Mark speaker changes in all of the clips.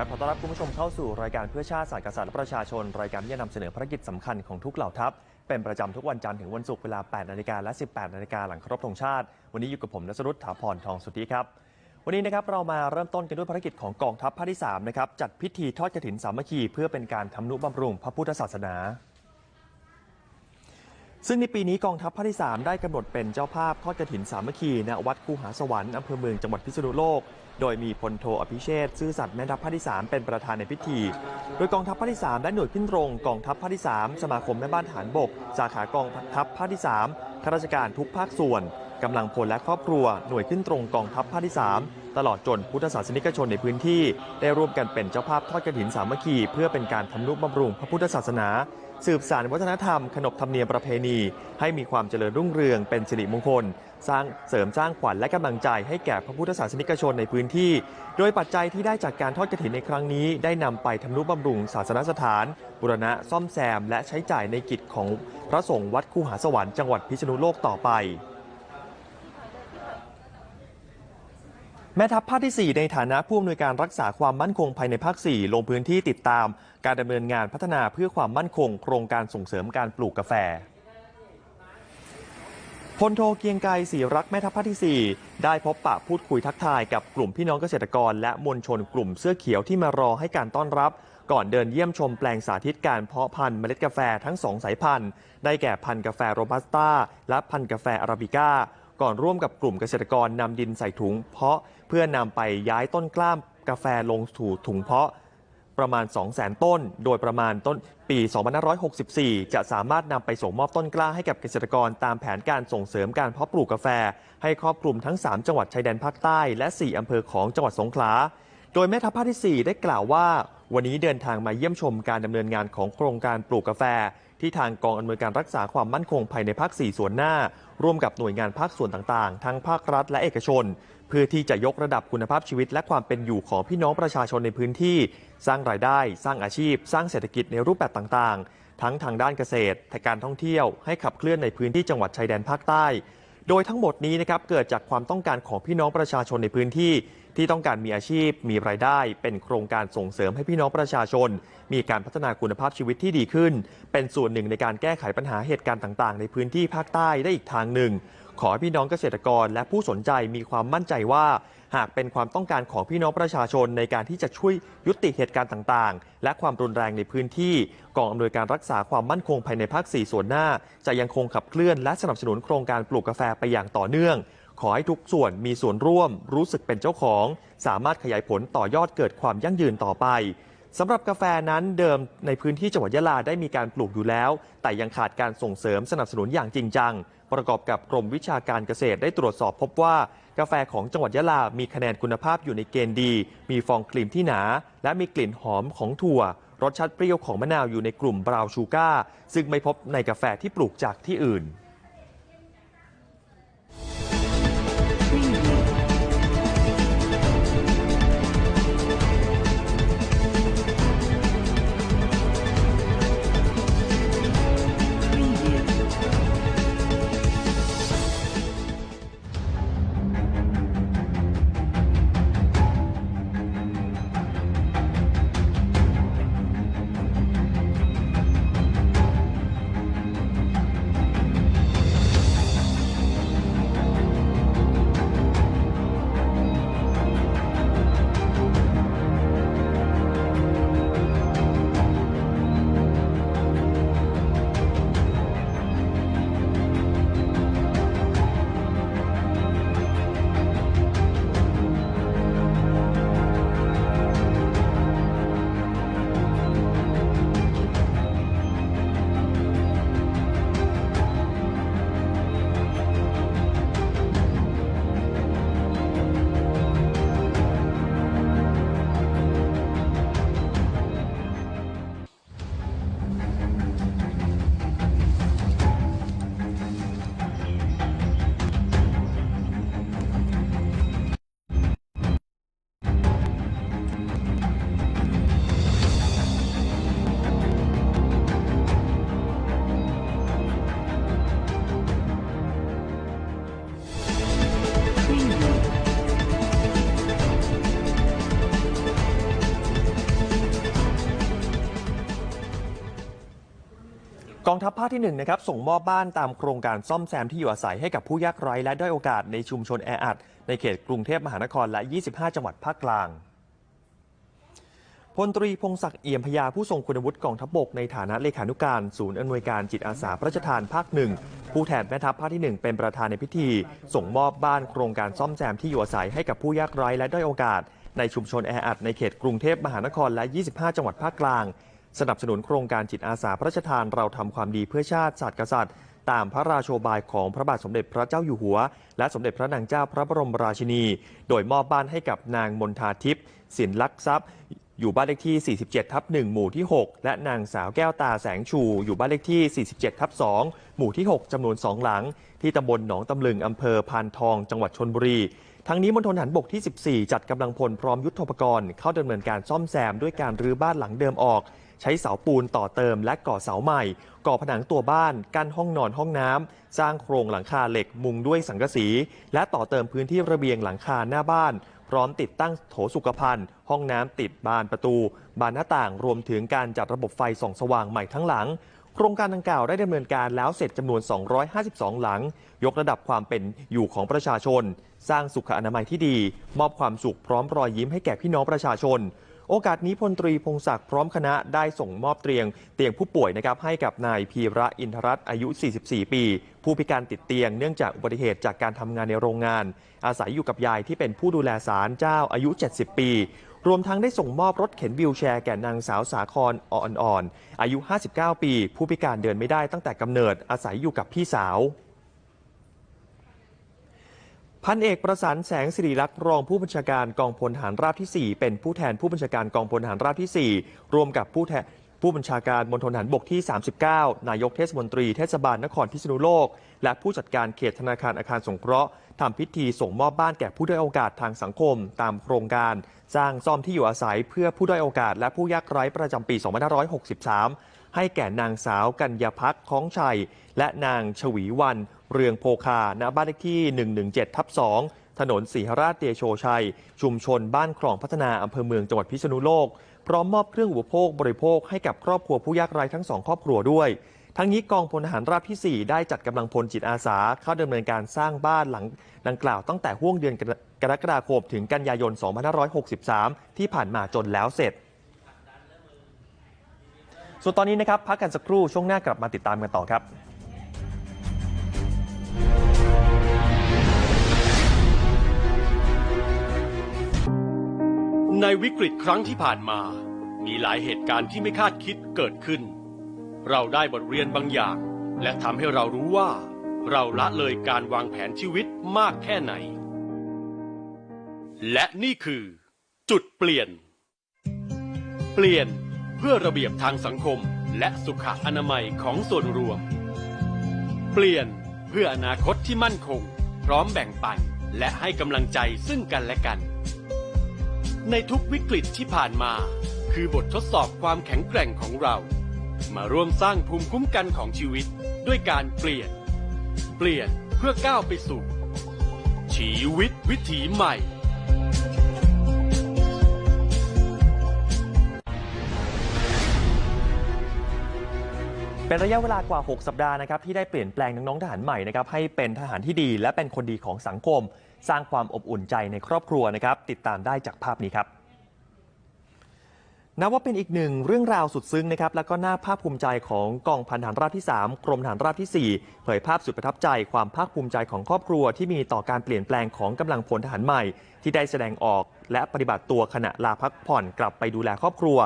Speaker 1: ครับขอต้อนรับคุณผู้ชมเข้าสู่รายการเพื่อชาติศาสตร์กษัตริย์และประชาชน รายการที่จะนำเสนอภารกิจสำคัญของทุกเหล่าทัพ เป็นประจำทุกวันจันทร์ถึงวันศุกร์เวลา 8 นาฬิกาและ 18 นาฬิกาหลังครบธงชาติ วันนี้อยู่กับผมนสรุตถาพรทองสุทธิครับ วันนี้นะครับเรามาเริ่มต้นกันด้วยภารกิจของกองทัพภาคที่3นะครับจัดพิธีทอดกฐินสามัคคีเพื่อเป็นการทำนุบำรุงพระพุทธศาสนา ซึ่งในปีนี้กองทัพภาคที่ 3 ได้กำหนดเป็นเจ้าภาพทอดกระถินสามัคคีณวัดคูหาสวรรค์อำเภอเมืองจังหวัดพิษณุโลก โดยมีพลโทอภิเชษซื่อสัตย์แม่ทัพภาคที่ 3 เป็นประธานในพิธี โดยกองทัพภาคที่ 3 และหน่วยขึ้นตรงกองทัพภาคที่ 3 สมาคมแม่บ้านฐานบก สาขากองทัพภาคที่ 3 ข้าราชการทุกภาคส่วน กำลังพลและครอบครัวหน่วยขึ้นตรงกองทัพภาคที่ 3 ตลอดจนพุทธศาสนิกชนในพื้นที่ ได้ร่วมกันเป็นเจ้าภาพทอดกฐินสามัคคี เพื่อเป็นการทำนุบำรุงพระพุทธศาสนา สืบสานวัฒนธรรม ขนบธรรมเนียมประเพณี ให้มีความเจริญรุ่งเรืองเป็นสิริมงคล สร้างเสริมสร้างขวัญและกำลังใจให้แก่พระพุทธศาสนิกชนในพื้นที่ โดยปัจจัยที่ได้จากการทอดกฐินในครั้งนี้ ได้นำไปทำนุบำรุงศาสนสถาน บุรณะซ่อมแซม และใช้จ่ายในกิจของพระสงฆ์วัดคูหาสวรรค์จังหวัดพิษณุโลกต่อไป แม่ทัพภาคที่ 4 ในฐานะผู้อำนวยการรักษาความมั่นคงภายในภาค 4 ลงพื้นที่ติดตาม การดำเนินงานพัฒนาเพื่อความมั่นคง โครงการส่งเสริมการปลูกกาแฟพลโทเกียงไกรศรีรักแม่ทัพภาคที่ 4 ได้พบปะพูดคุยทักทายกับกลุ่มพี่น้องเกษตรกร และมวลชนกลุ่มเสื้อเขียวที่มารอให้การต้อนรับ ก่อนเดินเยี่ยมชมแปลงสาธิตการเพาะพันธุ์เมล็ดกาแฟทั้งสองสายพันธุ์ ได้แก่พันธุ์กาแฟโรบัสต้าและพันธุ์กาแฟอาราบิก้า ก่อนร่วมกับกลุ่มเกษตรกรนำดินใส่ถุง เพาะเพื่อนำไปย้ายต้นกล้ามกาแฟลงสู่ถุงเพาะประมาณ 200,000 ต้น โดยประมาณต้นปี 2564 จะสามารถนำไปส่งมอบต้นกล้าให้กับเกษตรกรตามแผนการส่งเสริมการเพาะปลูกกาแฟ ให้ครอบคลุมทั้ง 3 จังหวัดชายแดนภาคใต้ และ 4 อำเภอของจังหวัดสงขลา โดยแม่ทัพภาคที่ 4 ได้กล่าวว่า วันนี้เดินทางมาเยี่ยมชมการดำเนินงานของโครงการปลูกกาแฟ ที่ทางกองอำนวยการรักษาความมั่นคงภายในภาค 4 ส่วนหน้า ร่วมกับหน่วยงานภาคส่วนต่างๆ ทั้งภาครัฐและเอกชน เพื่อที่จะยกระดับคุณภาพชีวิต และความเป็นอยู่ของพี่น้องประชาชนในพื้นที่ สร้างรายได้ สร้างอาชีพ สร้างเศรษฐกิจในรูปแบบต่างๆ ทั้งทางด้านเกษตรการท่องเที่ยวให้ขับเคลื่อนในพื้นที่จังหวัดชายแดนภาคใต้โดยทั้งหมดนี้นะครับเกิดจากความต้องการของพี่น้องประชาชนในพื้นที่ ที่ต้องการมีอาชีพมีรายได้ เป็นโครงการส่งเสริมให้พี่น้องประชาชน มีการพัฒนาคุณภาพชีวิตที่ดีขึ้น เป็นส่วนหนึ่งในการแก้ไขปัญหาเหตุการณ์ต่างๆ ในพื้นที่ภาคใต้ได้อีกทางหนึ่ง ขอให้พี่น้องเกษตรกรและผู้สนใจมีความมั่นใจว่า หากเป็นความต้องการของพี่น้องประชาชนในการที่จะช่วยยุติเหตุการณ์ต่างๆ และความรุนแรงในพื้นที่กองอำนวยการรักษาความมั่นคงภายในภาค 4 ส่วนหน้า จะยังคงขับเคลื่อนและสนับสนุนโครงการปลูกกาแฟไปอย่างต่อเนื่อง ขอให้ทุกส่วนมีส่วนร่วม รู้สึกเป็นเจ้าของ สามารถขยายผลต่อยอดเกิดความยั่งยืนต่อไปสำหรับกาแฟนั้นเดิมในพื้นที่จังหวัดยะลาได้มีการปลูกอยู่แล้ว แต่ยังขาดการส่งเสริมสนับสนุนอย่างจริงจัง ประกอบกับกรมวิชาการเกษตรได้ตรวจสอบพบว่า กาแฟของจังหวัดยะลา มีคะแนนคุณภาพอยู่ในเกณฑ์ดี มีฟองกลิ่นที่หนา และมีกลิ่นหอมของถั่ว รสชาติเปรี้ยวของมะนาวอยู่ในกลุ่มบราวชูการ์ซึ่งไม่พบในกาแฟที่ปลูกจากที่อื่น กองทัพภาคที่1นะครับส่งมอบบ้านตามโครงการซ่อมแซมที่อยู่อาศัยให้กับผู้ยากไร้และด้อยโอกาสในชุมชนแออัด ในเขตกรุงเทพมหานครและ 25 จังหวัดภาคกลางพลตรีพงศักดิ์เอี่ยมพยาผู้ทรงคุณวุฒิกองทัพบกในฐานะเลขานุการศูนย์อำนวยการจิตอาสาพระราชทานภาคหนึ่งผู้แทนแม่ทัพภาคที่ 1 เป็นประธานในพิธี ส่งมอบบ้านโครงการซ่อมแซมที่อยู่อาศัยให้กับผู้ยากไร้และด้อยโอกาส ในชุมชนแออัดในเขตกรุงเทพมหานครและ 25 จังหวัดภาคกลาง สนับสนุนโครงการจิตอาสาพระราชทานเราทำความดีเพื่อชาติศาสตร์กษัตริย์ ตามพระราโชบายของพระบาทสมเด็จพระเจ้าอยู่หัว และสมเด็จพระนางเจ้าพระบรมราชินี โดยมอบบ้านให้กับนางมนทาทิพย์สินลักทรัพย์ อยู่บ้านเลขที่ 47 ทับ 1 หมู่ที่ 6 และนางสาวแก้วตาแสงชู อยู่บ้านเลขที่ 47 ทับ 2 หมู่ที่ 6จำนวน 2 หลัง ที่ตำบลหนองตำลึงอำเภอพานทอง จังหวัดชนบุรีทั้งนี้มณฑลฐานบกที่ 14 จัดกำลังพลพร้อมยุทธปกรณ์เข้าดำเนินการซ่อมแซมด้วยการรื้อบ้านหลังเดิมออก ใช้เสาปูนต่อเติมและก่อเสาใหม่ ก่อผนังตัวบ้าน กั้นห้องนอนห้องน้ำ สร้างโครงหลังคาเหล็กมุงด้วยสังกะสี และต่อเติมพื้นที่ระเบียงหลังคาหน้าบ้าน พร้อมติดตั้งโถสุขภัณฑ์ ห้องน้ำติดบานประตู บานหน้าต่างรวมถึงการจัดระบบไฟส่องสว่างใหม่ทั้งหลังโครงการดังกล่าวได้ดำเนินการแล้วเสร็จจำนวน 252 หลัง ยกระดับความเป็นอยู่ของประชาชน สร้างสุขอนามัยที่ดี มอบความสุขพร้อมรอยยิ้มให้แก่พี่น้องประชาชน โอกาสนี้พลตรีพงศักดิ์พร้อมคณะได้ส่งมอบเตียง เตียงผู้ป่วยนะครับให้กับนายพีระอินทรัตน์อายุ 44 ปี ผู้พิการติดเตียงเนื่องจากอุบัติเหตุจากการทำงานในโรงงาน อาศัยอยู่กับยายที่เป็นผู้ดูแลศาลเจ้าอายุ 70 ปี รวมทั้งได้ส่งมอบรถเข็นวิวแชร์แก่นางสาวสาครอ่อนๆอายุ 59 ปี ผู้พิการเดินไม่ได้ตั้งแต่กำเนิดอาศัยอยู่กับพี่สาว พันเอกประสานแสงสิริลักษ์รองผู้บัญชาการกองพลทหารราบที่ 4 เป็นผู้แทนผู้บัญชาการกองพลทหารราบที่ 4รวมกับผู้แทนผู้บัญชาการมณฑลทหารบกที่ 39 นายกเทศมนตรีเทศบาลนครพิษณุโลก และผู้จัดการเขตธนาคารอาคารสงเคราะห์ทำพิธีส่งมอบบ้านแก่ผู้ด้อยโอกาสทางสังคม ตามโครงการ สร้างซ่อมที่อยู่อาศัยเพื่อผู้ด้อยโอกาส และผู้ยากไร้ประจำปี 2563 ให้แก่นางสาวกัญญาพักคล้องชัย และนางชวีวัน เรืองโพคาณบ้านเลขที่ 117 ทับ 2 ถนนศรีหราชเตโชชัย ชุมชนบ้านคลองพัฒนาอำเภอเมืองจังหวัดพิษณุโลก พร้อมมอบเครื่องอุปโภคบริโภคให้กับครอบครัวผู้ยากไร้ทั้งสองครอบครัวด้วย ทั้งนี้กองพลทหารราบที่ 4 ได้จัดกำลังพลจิตอาสา เข้าดำเนินการสร้างบ้านหลังดังกล่าวตั้งแต่ห่วงเดือนกรกฎาคมถึงกันยายน 2563 ที่ผ่านมาจนแล้วเสร็จส่วนตอนนี้นะครับพักกันสักครู่ช่วงหน้ากลับมาติดตามกันต่อครับ
Speaker 2: ในวิกฤตครั้งที่ผ่านมา มีหลายเหตุการณ์ที่ไม่คาดคิดเกิดขึ้น เราได้บทเรียนบางอย่าง และทำให้เรารู้ว่า เราละเลยการวางแผนชีวิตมากแค่ไหน และนี่คือ จุดเปลี่ยน เปลี่ยนเพื่อระเบียบทางสังคมและสุขอนามัยของส่วนรวม เปลี่ยนเพื่ออนาคตที่มั่นคง พร้อมแบ่งปันและให้กำลังใจซึ่งกันและกัน ในทุกวิกฤตที่ผ่านมา คือบททดสอบความแข็งแกร่งของเรา มาร่วมสร้างภูมิคุ้มกันของชีวิตด้วยการเปลี่ยน เปลี่ยนเพื่อก้าวไปสู่ ชีวิตวิถีใหม่
Speaker 1: เป็นระยะเวลากว่า 6 สัปดาห์นะครับที่ได้เปลี่ยนแปลงน้องๆทหารใหม่นะครับให้เป็นทหารที่ดีและเป็นคนดีของสังคม สร้างความอบอุ่นใจในครอบครัวนะครับ ติดตามได้จากภาพนี้ครับนับว่าเป็นอีกหนึ่งเรื่องราวสุดซึ้งนะครับ แล้วก็น่าภาคภูมิใจของกองพันทหารราบที่ 3 กรมทหารราบที่ 4 เผยภาพสุดประทับใจความภาคภูมิใจของครอบครัวที่มีต่อการเปลี่ยนแปลงของกำลังพลทหารใหม่ ที่ได้แสดงออก และปฏิบัติตัวขณะลาพักผ่อนกลับไปดูแลครอบครัว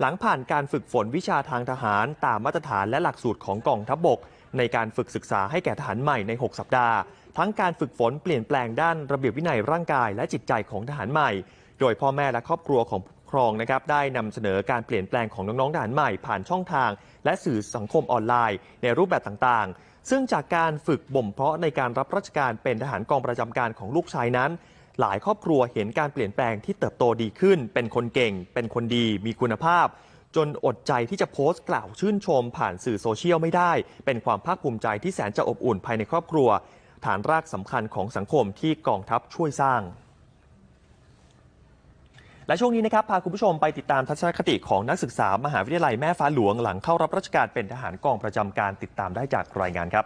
Speaker 1: หลังผ่านการฝึกฝนวิชาทางทหาร ตามมาตรฐานและหลักสูตรของกองทัพบบก ในการฝึกศึกษาให้แก่ทหารใหม่ใน 6 สัปดาห์ ทั้งการฝึกฝนเปลี่ยนแปลงด้านระเบียบวินัยร่างกายและจิตใจของทหารใหม่ โดยพ่อแม่และครอบครัวของผู้ปกครองนะครับได้นำเสนอการเปลี่ยนแปลงของน้องๆทหารใหม่ผ่านช่องทาง และสื่อสังคมออนไลน์ ในรูปแบบต่างๆ ซึ่งจากการฝึกบ่มเพาะในการรับราชการเป็นทหารกองประจำการของลูกชายนั้น หลายครอบครัวเห็นการเปลี่ยนแปลงที่เติบโตดีขึ้น เป็นคนเก่ง เป็นคนดี มีคุณภาพ จนอดใจที่จะโพสต์กล่าวชื่นชมผ่านสื่อโซเชียลไม่ได้ เป็นความภาคภูมิใจที่แสนจะอบอุ่นภายในครอบครัว ฐานรากสำคัญของสังคมที่กองทัพช่วยสร้าง และช่วงนี้นะครับพาคุณผู้ชมไปติดตามทัศนคติของนักศึกษามหาวิทยาลัยแม่ฟ้าหลวงหลังเข้ารับราชการเป็นทหารกองประจำการติดตามได้จากรายงานครับ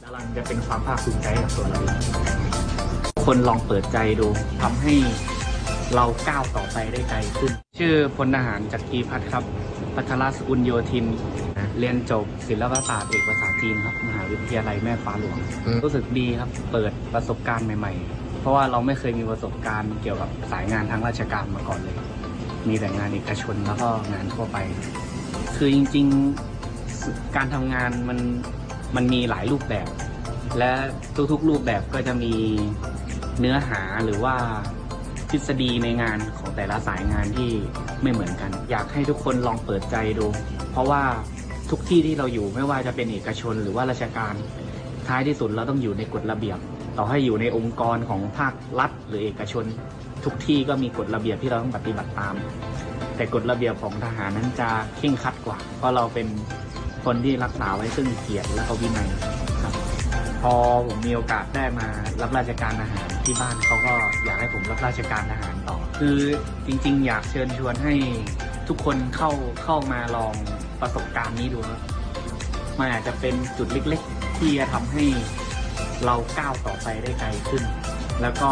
Speaker 3: แล้วมันจะเป็นความภาคภูมิใจกับตัวเราเองคนลองเปิดใจดูทำให้เราก้าวต่อไปได้ไกลขึ้น ชื่อพลทหารจักรีพัฒน์ครับ พัทรสกุลโยธิน เรียนจบศิลปศาสตร์เอกภาษาจีนครับมหาวิทยาลัยแม่ฟ้าหลวงรู้สึกดีครับ เปิดประสบการณ์ใหม่ ๆ เพราะว่าเราไม่เคยมีประสบการณ์เกี่ยวกับสายงานทางราชการมาก่อนเลย มีแต่งานเอกชนแล้วก็งานทั่วไป คือจริงๆการทำงานมันมันมีหลายรูปแบบ และทุกๆรูปแบบก็จะมีเนื้อหาหรือว่าทฤษฎีในงานของแต่ละสายงานที่ไม่เหมือนกัน อยากให้ทุกคนลองเปิดใจดู เพราะว่า ทุกที่ที่เราอยู่ไม่ว่าจะเป็นเอกชนหรือว่าราชการ ท้ายที่สุดเราต้องอยู่ในกฎระเบียบ ต่อให้อยู่ในองค์กรของภาครัฐ หรือเอกชน ทุกที่ก็มีกฎระเบียบที่เราต้องปฏิบัติตาม แต่กฎระเบียบของทหารนั้นจะเคร่งคัดกว่า เพราะเราเป็นคนที่รักษาไว้ซึ่งเกียรติและก็วินัยครับพอผมมีโอกาสได้มารับราชการทหารที่บ้านเขาก็อยากให้ผมรับราชการทหารต่อ คือจริงๆ อยากเชิญชวนให้ทุกคนเข้าเข้ามาลอง ประสบการณ์นี้ดูครับมันอาจจะเป็นจุดเล็กๆ ที่จะทำให้เราก้าวต่อไปได้ไกลขึ้น แล้วก็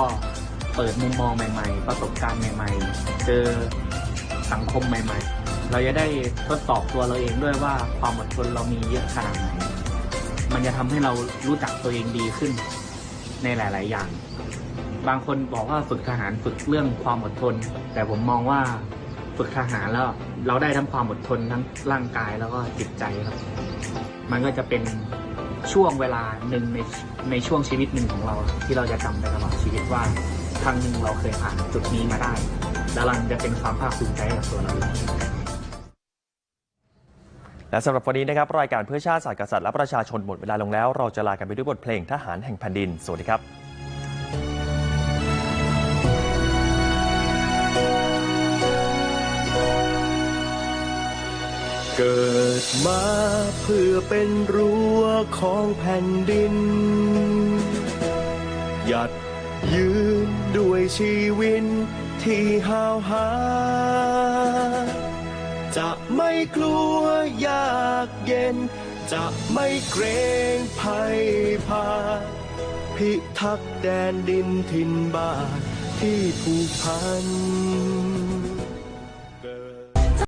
Speaker 3: เปิดมุมมองใหม่ ๆ ประสบการณ์ใหม่ ๆ เจอสังคมใหม่ ๆ เราจะได้ทดสอบตัวเราเองด้วยว่าความอดทนเรามีเยอะขนาดไหน มันจะทำให้เรารู้จักตัวเองดีขึ้นในหลาย ๆ อย่าง บางคนบอกว่าฝึกทหารฝึกเรื่องความอดทน แต่ผมมองว่า ฝึกทหารแล้ว เราได้ทั้งความอดทนทั้งร่างกายแล้วก็จิตใจครับ มันก็จะเป็นช่วงเวลาหนึ่งในในช่วงชีวิตหนึ่งของเรา ที่เราจะจำไปตลอดชีวิตว่าครั้งหนึ่งเราเคยผ่านจุดนี้มาได้ แล้วมันจะเป็นความภาคภูมิใจกับตัวเราเอง
Speaker 1: และสำหรับวันนี้นะครับรายการเพื่อชาติศาสตร์กษัตริย์และประชาชนหมดเวลาลงแล้ว เราจะลากันไปด้วยบทเพลงทหารแห่งแผ่นดิน สวัสดีครับ
Speaker 4: เกิดมาเพื่อเป็นรั้วของแผ่นดิน หยัดยืนด้วยชีวิตที่หาวหา จะไม่กลัวยากเย็น จะไม่เกรงภัยพาดพิทักษ์แดนดินถิ่นบ้านที่ผูกพัน